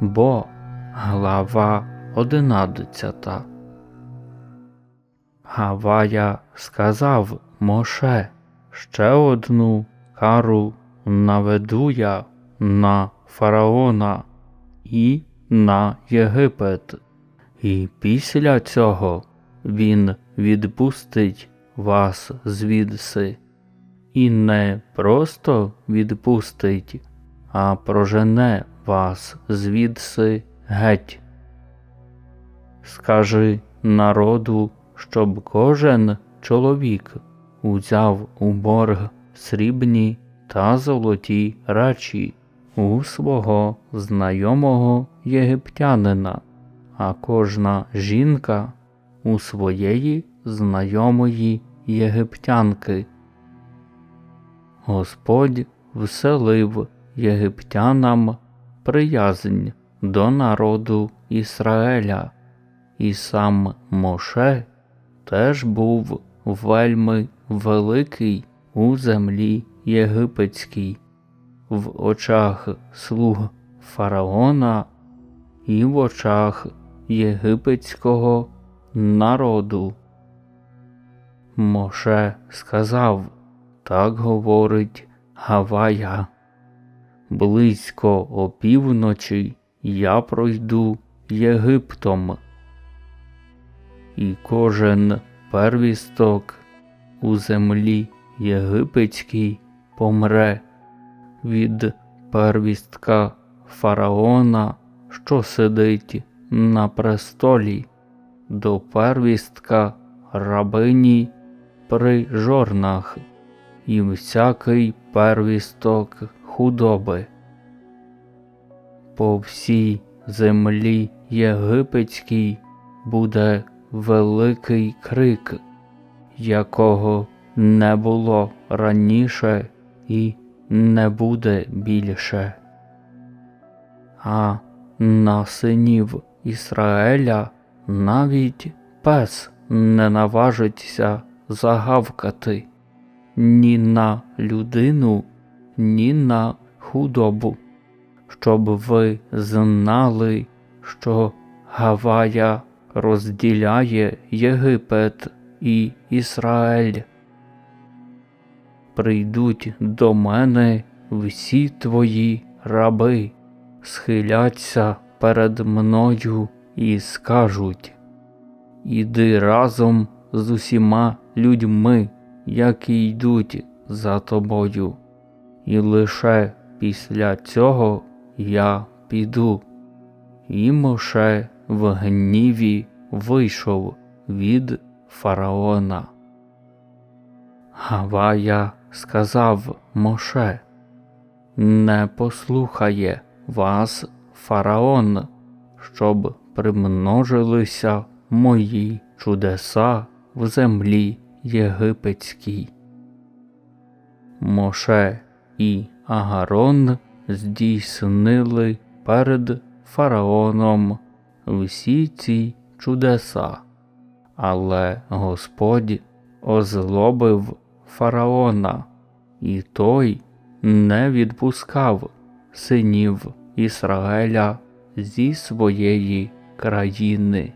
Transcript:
бо глава одинадцята. Гавая сказав Моше, ще одну кару наведу я на фараона і на Єгипет, і після цього він відпустить вас звідси, і не просто відпустить, а прожене вас звідси геть. Скажи народу, щоб кожен чоловік узяв у борг срібні та золоті речі у свого знайомого єгиптянина, а кожна жінка у своєї знайомої єгиптянки. Господь вселив єгиптянам приязнь до народу Ізраїля, і сам Моше теж був вельми великий у землі єгипетській, в очах слуг фараона і в очах єгипетського народу. Моше сказав, так говорить Гавая. Близько опівночі я пройду Єгиптом, і кожен первісток у землі єгипетській помре від первістка фараона, що сидить на престолі, до первістка рабині при жорнах, і всякий первісток худоби. По всій землі єгипетській буде великий крик, якого не було раніше і не буде більше. А на синів Ізраїля навіть пес не наважиться загавкати ні на людину, ні на худобу, щоб ви знали, що Гавая розділяє Єгипет і Ізраїль. Прийдуть до мене всі твої раби, схиляться перед мною і скажуть Іди разом з усіма людьми, які йдуть за тобою, і лише після цього я піду. І Моше в гніві вийшов від фараона. Гавая сказав Моше, не послухає вас фараон, щоб примножилися мої чудеса в землі єгипетській. Моше і Агарон здійснили перед фараоном всі ці чудеса, але Господь озлобив фараона, і той не відпускав синів Ісраїля зі своєї країни.